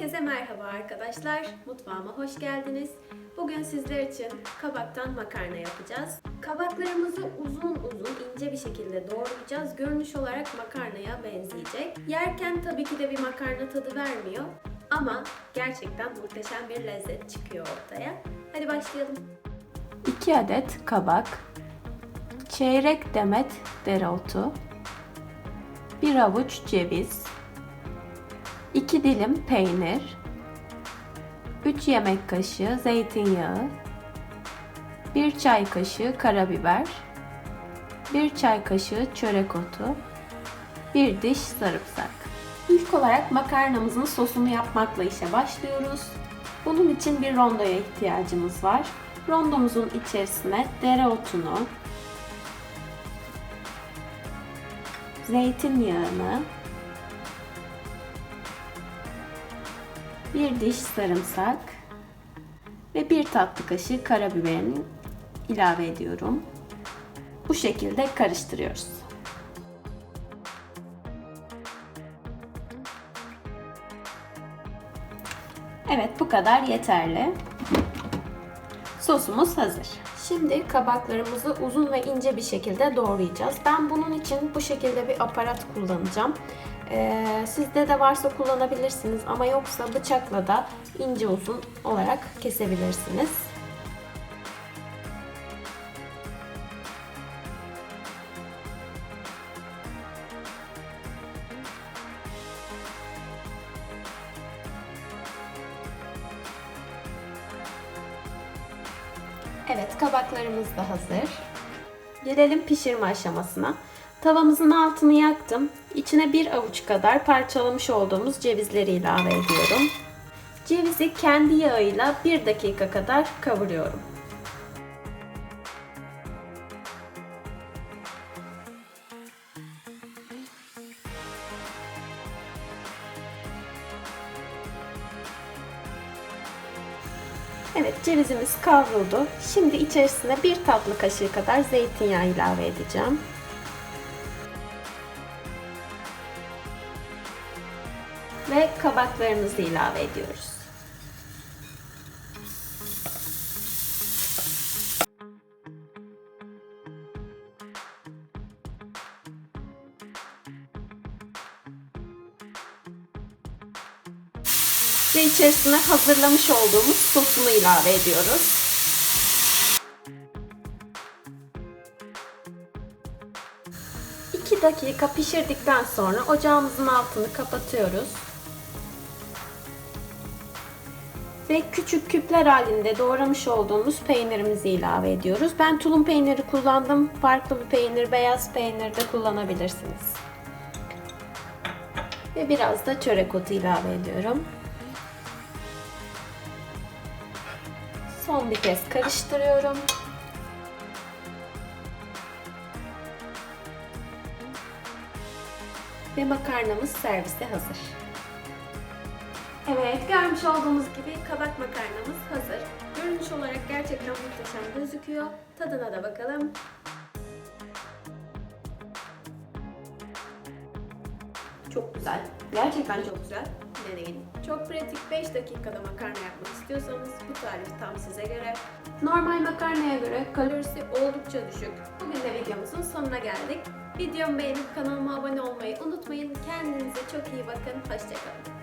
Herkese merhaba arkadaşlar. Mutfağıma hoş geldiniz. Bugün sizler için kabaktan makarna yapacağız. Kabaklarımızı uzun uzun ince bir şekilde doğrayacağız. Görünüş olarak makarnaya benzeyecek. Yerken tabii ki de bir makarna tadı vermiyor. Ama gerçekten muhteşem bir lezzet çıkıyor ortaya. Hadi başlayalım. 2 adet kabak, çeyrek demet dereotu, 1 avuç ceviz, 2 dilim peynir, 3 yemek kaşığı zeytinyağı, 1 çay kaşığı karabiber, 1 çay kaşığı çörek otu, 1 diş sarımsak. İlk olarak makarnamızın sosunu yapmakla işe başlıyoruz. Bunun için bir rondoya ihtiyacımız var. Rondomuzun içerisine dereotunu, zeytinyağını, bir diş sarımsak ve bir tatlı kaşığı karabiberini ilave ediyorum. Bu şekilde karıştırıyoruz. Evet bu kadar yeterli. Sosumuz hazır. Şimdi kabaklarımızı uzun ve ince bir şekilde doğrayacağız. Ben bunun için bu şekilde bir aparat kullanacağım. Ee, sizde de varsa kullanabilirsiniz ama yoksa bıçakla da ince uzun olarak kesebilirsiniz. Evet, kabaklarımız da hazır. Gelelim pişirme aşamasına. Tavamızın altını yaktım. İçine bir avuç kadar parçalamış olduğumuz cevizleri ilave ediyorum. Cevizi kendi yağıyla bir dakika kadar kavuruyorum. Evet cevizimiz kavruldu. Şimdi içerisine bir tatlı kaşığı kadar zeytinyağı ilave edeceğim. Ve kabaklarımızı ilave ediyoruz. Ve içerisine hazırlamış olduğumuz sosunu ilave ediyoruz. Dakika pişirdikten sonra ocağımızın altını kapatıyoruz. Ve küçük küpler halinde doğramış olduğumuz peynirimizi ilave ediyoruz. Ben tulum peyniri kullandım. Farklı bir peynir, beyaz peynir de kullanabilirsiniz. Ve biraz da çörek otu ilave ediyorum. Son bir kez karıştırıyorum. Ve makarnamız servise hazır. Evet, görmüş olduğunuz gibi kabak makarnamız hazır. Görünüş olarak gerçekten muhteşem gözüküyor. Tadına da bakalım. Çok güzel. Gerçekten çok güzel. Deneyin. Çok pratik 5 dakikada makarna yapmak istiyorsanız bu tarif tam size göre. Normal makarnaya göre kalorisi oldukça düşük. Bugün de videomuzun sonuna geldik. Videomu beğenip kanalıma abone olmayı unutmayın. Kendinize çok iyi bakın. Hoşçakalın.